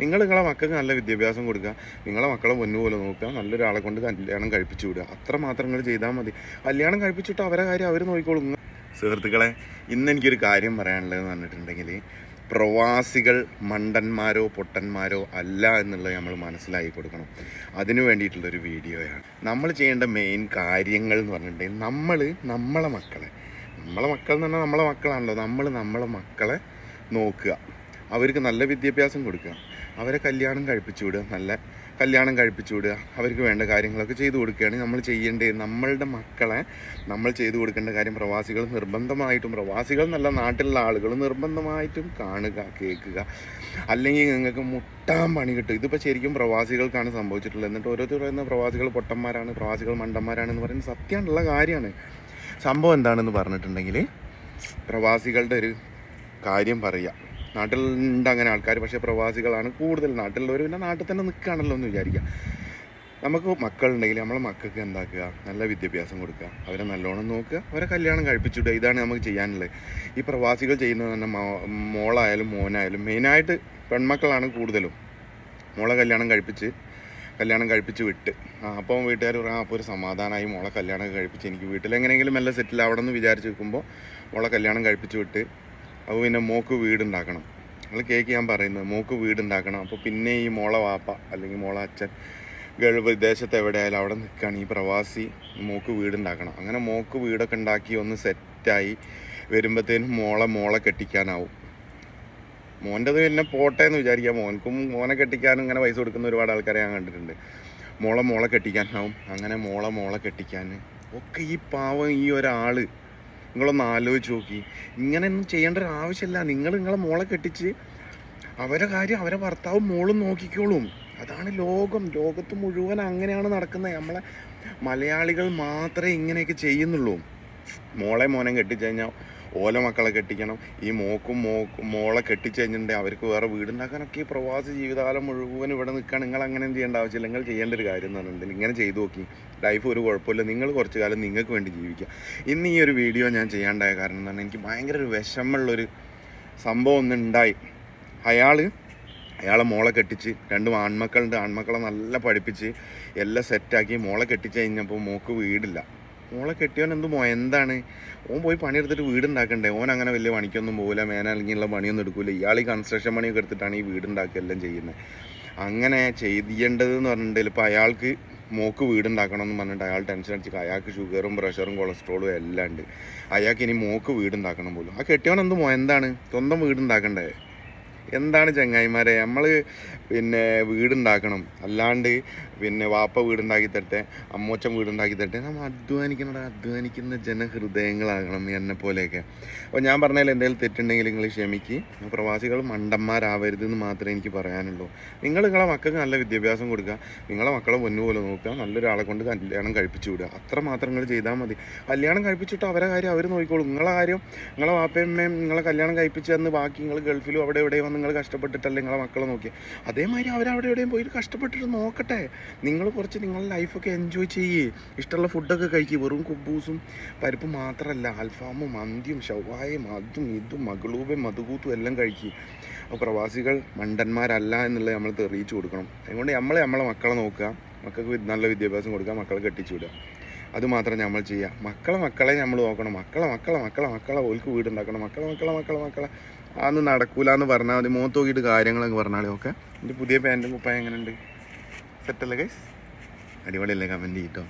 നിങ്ങൾ നിങ്ങളെ മക്കൾക്ക് നല്ല വിദ്യാഭ്യാസം കൊടുക്കുക. നിങ്ങളെ മക്കളെ പൊന്നുപോലെ നോക്കുക. നല്ലൊരാളെ കൊണ്ട് കല്യാണം കഴിപ്പിച്ചു വിടുക. അത്ര മാത്രം നിങ്ങൾ ചെയ്താൽ മതി. കല്യാണം കഴിപ്പിച്ചിട്ട് അവരെ കാര്യം അവർ നോക്കിക്കോളും. സുഹൃത്തുക്കളെ ഇന്ന് എനിക്കൊരു കാര്യം പറയാനുള്ളതെന്ന് പറഞ്ഞിട്ടുണ്ടെങ്കിൽ പ്രവാസികൾ മണ്ടന്മാരോ പൊട്ടന്മാരോ അല്ല എന്നുള്ളത് നമ്മൾ മനസ്സിലാക്കി കൊടുക്കണം. അതിനു വേണ്ടിയിട്ടുള്ളൊരു വീഡിയോയാണ്. നമ്മൾ ചെയ്യേണ്ട മെയിൻ കാര്യങ്ങൾ എന്ന് പറഞ്ഞിട്ടുണ്ടെങ്കിൽ നമ്മൾ നമ്മളെ മക്കളെ. നമ്മളെ മക്കൾ എന്ന് പറഞ്ഞാൽ നമ്മളെ മക്കളാണല്ലോ. നമ്മൾ നമ്മളെ മക്കളെ നോക്കുക. അവർക്ക് നല്ല വിദ്യാഭ്യാസം കൊടുക്കുക. അവരെ കല്യാണം കഴിപ്പിച്ചു വിടുക നല്ല കല്യാണം കഴിപ്പിച്ചു വിടുക അവർക്ക് വേണ്ട കാര്യങ്ങളൊക്കെ ചെയ്തു കൊടുക്കുകയാണ് നമ്മൾ ചെയ്യേണ്ടത്. നമ്മളുടെ മക്കളെ നമ്മൾ ചെയ്തു കൊടുക്കേണ്ട കാര്യം പ്രവാസികൾ നിർബന്ധമായിട്ടും പ്രവാസികൾ എന്നല്ല നാട്ടിലുള്ള ആളുകൾ നിർബന്ധമായിട്ടും കാണുക കേൾക്കുക. അല്ലെങ്കിൽ നിങ്ങൾക്ക് മുട്ടാൻ പണി കിട്ടും. ഇതിപ്പോൾ ശരിക്കും പ്രവാസികൾക്കാണ് സംഭവിച്ചിട്ടുള്ളത്. എന്നിട്ട് ഓരോരുത്തർ പറയുന്ന പ്രവാസികൾ പൊട്ടന്മാരാണ് പ്രവാസികൾ മണ്ടന്മാരാണെന്ന് പറയുന്നത് സത്യമുള്ള കാര്യമാണ്. സംഭവം എന്താണെന്ന് പറഞ്ഞിട്ടുണ്ടെങ്കിൽ പ്രവാസികളുടെ ഒരു കാര്യം പറയുക. നാട്ടിലുണ്ട് അങ്ങനെ ആൾക്കാർ പക്ഷേ പ്രവാസികളാണ് കൂടുതൽ. നാട്ടിലുള്ളവർ പിന്നെ നാട്ടിൽ തന്നെ നിൽക്കുകയാണല്ലോ എന്ന് വിചാരിക്കുക. നമുക്ക് മക്കളുണ്ടെങ്കിൽ നമ്മളെ മക്കൾക്ക് എന്താക്കുക? നല്ല വിദ്യാഭ്യാസം കൊടുക്കുക. അവരെ നല്ലോണം നോക്കുക. അവരെ കല്യാണം കഴിപ്പിച്ചിടുക ഇതാണ് നമുക്ക് ചെയ്യാനുള്ളത്. ഈ പ്രവാസികൾ ചെയ്യുന്നത് തന്നെ മോളായാലും മോനായാലും മെയിനായിട്ട് പെൺമക്കളാണ് കൂടുതലും. മോളെ കല്യാണം കഴിപ്പിച്ച് കല്യാണം കഴിപ്പിച്ച് വിട്ട്. ആ അപ്പോൾ വീട്ടുകാർ പറയാം അപ്പോൾ ഒരു സമാധാനമായി മോളെ കല്യാണം കഴിപ്പിച്ച് എനിക്ക് വീട്ടിൽ എങ്ങനെയെങ്കിലും മെല്ലെ സെറ്റിൽ ആവണം എന്ന് വിചാരിച്ച് നിൽക്കുമ്പോൾ മോളെ കല്യാണം കഴിപ്പിച്ച് വിട്ട് അപ്പോൾ പിന്നെ മോക്ക് വീടുണ്ടാക്കണം. നിങ്ങൾ കേക്ക് ഞാൻ പറയുന്നത് മോക്ക് വീടുണ്ടാക്കണം. അപ്പോൾ പിന്നെ ഈ മോളെ വാപ്പ അല്ലെങ്കിൽ മോളെ അച്ഛൻ ഗൾഫ് വിദേശത്ത് എവിടെയായാലും അവിടെ നിൽക്കുകയാണ്. ഈ പ്രവാസി മോക്ക് വീടുണ്ടാക്കണം. അങ്ങനെ മോക്ക് വീടൊക്കെ ഉണ്ടാക്കി ഒന്ന് സെറ്റായി വരുമ്പോഴത്തേനും മോളെ മോളെ കെട്ടിക്കാനാവും. മോന്റെത് പിന്നെ പോട്ടെ എന്ന് വിചാരിക്കാം. മോൻക്കും മോനെ കെട്ടിക്കാനും ഇങ്ങനെ പൈസ കൊടുക്കുന്ന ഒരുപാട് ആൾക്കാരെ ഞാൻ കണ്ടിട്ടുണ്ട്. മോളെ മോളെ കെട്ടിക്കാനാവും. അങ്ങനെ മോളെ മോളെ കെട്ടിക്കാൻ ഒക്കെ ഈ പാവം ഈ ഒരാൾ നിങ്ങളൊന്ന് ആലോചിച്ച് നോക്കി. ഇങ്ങനെയൊന്നും ചെയ്യേണ്ട ഒരു ആവശ്യമില്ല. നിങ്ങൾ നിങ്ങളെ മോളെ കെട്ടിച്ച് അവരെ കാര്യം അവരെ ഭർത്താവും മോളും നോക്കിക്കോളും. അതാണ് ലോകം. ലോകത്ത് മുഴുവൻ അങ്ങനെയാണ് നടക്കുന്നത്. നമ്മളെ മലയാളികൾ മാത്രമേ ഇങ്ങനെയൊക്കെ ചെയ്യുന്നുള്ളൂ. മോളെ മോനെ കെട്ടിച്ചു കഴിഞ്ഞാൽ ഓല മക്കളെ കെട്ടിക്കണം. ഈ മോക്കും മോക്കും മോളെ കെട്ടിച്ചു കഴിഞ്ഞിട്ടുണ്ടെങ്കിൽ അവർക്ക് വേറെ വീടുണ്ടാക്കാനൊക്കെ ഈ പ്രവാസി ജീവിതകാലം മുഴുവൻ ഇവിടെ നിൽക്കാൻ നിങ്ങൾ അങ്ങനെ എന്ത് ചെയ്യേണ്ട ആവശ്യമില്ല. നിങ്ങൾ ചെയ്യേണ്ട ഒരു കാര്യം എന്ന് പറഞ്ഞിട്ടുണ്ടെങ്കിൽ ഇങ്ങനെ ചെയ്തു നോക്കി. ലൈഫ് ഒരു കുഴപ്പമില്ല. നിങ്ങൾ കുറച്ച് കാലം നിങ്ങൾക്ക് വേണ്ടി ജീവിക്കുക. ഇന്ന് ഈ ഒരു വീഡിയോ ഞാൻ ചെയ്യാണ്ടായ കാരണം എന്ന് പറഞ്ഞാൽ എനിക്ക് ഭയങ്കര ഒരു വിഷമമുള്ളൊരു സംഭവം ഒന്ന് ഉണ്ടായി അയാൾ അയാളെ മോളെ കെട്ടിച്ച് രണ്ട് ആൺമക്കളുണ്ട്. ആൺമക്കളെ നല്ല പഠിപ്പിച്ച് എല്ലാം സെറ്റാക്കി മോളെ കെട്ടിച്ച് കഴിഞ്ഞപ്പോൾ മോക്ക് വീടില്ല. മോളെ കെട്ടിയവൻ എന്ത് മോ എന്താണ്? ഓൻ പോയി പണിയെടുത്തിട്ട് വീടുണ്ടാക്കണ്ടേ? ഓൻ അങ്ങനെ വലിയ പണിക്കൊന്നും പോകില്ല മേനലിങ്ങിയുള്ള പണിയൊന്നും എടുക്കില്ല ഇയാൾ ഈ കൺസ്ട്രക്ഷൻ പണിയൊക്കെ എടുത്തിട്ടാണ് ഈ വീടുണ്ടാക്കുക എല്ലാം ചെയ്യുന്നത് അങ്ങനെ ചെയ്യേണ്ടതെന്ന് പറഞ്ഞിട്ടുണ്ടെങ്കിൽ ഇപ്പോൾ അയാൾക്ക് മോക്ക് വീടുണ്ടാക്കണം എന്ന് പറഞ്ഞിട്ട് അയാൾ ടെൻഷൻ അടിച്ച് അയാൾക്ക് ഷുഗറും പ്രഷറും കൊളസ്ട്രോളും എല്ലാം ഉണ്ട്. അയാൾക്ക് ഇനി മോക്ക് വീടുണ്ടാക്കണം പോലും. ആ കെട്ടിയവൻ എന്ത് മോ എന്താണ്? സ്വന്തം വീടുണ്ടാക്കണ്ടേ? എന്താണ് ചങ്ങായിമാരെ? നമ്മൾ പിന്നെ വീടുണ്ടാക്കണം. അല്ലാണ്ട് പിന്നെ വാപ്പ വീടുണ്ടാക്കി തരട്ടെ അമ്മോച്ചൻ വീടുണ്ടാക്കി തരട്ടെ നമ്മൾ അധ്വാനിക്കണ അധ്വാനിക്കുന്ന ജനഹൃദയങ്ങളാകണം എന്നെ പോലെയൊക്കെ. അപ്പോൾ ഞാൻ പറഞ്ഞതിൽ എന്തെങ്കിലും തെറ്റുണ്ടെങ്കിൽ നിങ്ങൾ ക്ഷമിക്ക്. പ്രവാസികൾ മണ്ടന്മാരാവരുത് എന്ന് മാത്രമേ എനിക്ക് പറയാനുള്ളൂ. നിങ്ങൾ നിങ്ങളെ മക്കൾക്ക് നല്ല വിദ്യാഭ്യാസം കൊടുക്കുക. നിങ്ങളെ മക്കളെ പൊന്നുപോലെ നോക്കുക. നല്ലൊരാളെ കൊണ്ട് കല്യാണം കഴിപ്പിച്ചു വിടുക. അത്ര മാത്രം നിങ്ങൾ ചെയ്താൽ മതി. കല്യാണം കഴിപ്പിച്ചിട്ട് അവരെ കാര്യം അവർ നോക്കിക്കോളും. നിങ്ങളെ കാര്യം നിങ്ങളെ വാപ്പയും അമ്മയും നിങ്ങളെ കല്യാണം കഴിപ്പിച്ച് തന്ന് ബാക്കി നിങ്ങൾ ഗൾഫിലും അവിടെ എവിടെയും വന്ന് നിങ്ങൾ കഷ്ടപ്പെട്ടിട്ടല്ലേ നിങ്ങളെ മക്കളെ നോക്കി അതേമാതിരി അവരവിടെ എവിടെയും പോയിട്ട് കഷ്ടപ്പെട്ടിട്ട് നോക്കട്ടെ. നിങ്ങൾ കുറച്ച് നിങ്ങളുടെ ലൈഫൊക്കെ എൻജോയ് ചെയ്യേ. ഇഷ്ടമുള്ള ഫുഡൊക്കെ കഴിക്കുക വെറും കുബൂസും പരിപ്പും മാത്രമല്ല അൽഫാമും മന്തിയും ഷവായും അതും ഇതും മകളൂബും മധുകൂത്തും എല്ലാം കഴിക്കുക അപ്പോൾ പ്രവാസികൾ മണ്ടന്മാരല്ല എന്നുള്ളത് നമ്മൾ തെറിയിച്ചു കൊടുക്കണം. അതുകൊണ്ട് നമ്മളെ നമ്മളെ മക്കളെ നോക്കുക. മക്കൾക്ക് നല്ല വിദ്യാഭ്യാസം കൊടുക്കുക മക്കളെ കെട്ടിച്ചു വിടുക. അതുമാത്രം നമ്മൾ ചെയ്യുക. മക്കളെ മക്കളെ നമ്മൾ നോക്കണം. മക്കളെ മക്കളെ മക്കളെ മക്കളെ ഓൽക്ക് വീടുണ്ടാക്കണം മക്കളെ മക്കളെ മക്കളെ മക്കളെ. അതൊന്നും നടക്കൂല എന്ന് പറഞ്ഞാൽ മതി. മുഖത്ത് നോക്കിയിട്ട് കാര്യങ്ങളൊക്കെ പറഞ്ഞാൽ ഓക്കെ? എന്റെ പുതിയ പാന്റും കുപ്പായം എങ്ങനെയുണ്ട്? സെറ്റല്ലേ ഗൈസ് അടിപൊളിയല്ലേ കമന്റ് ചെയ്യട്ടോ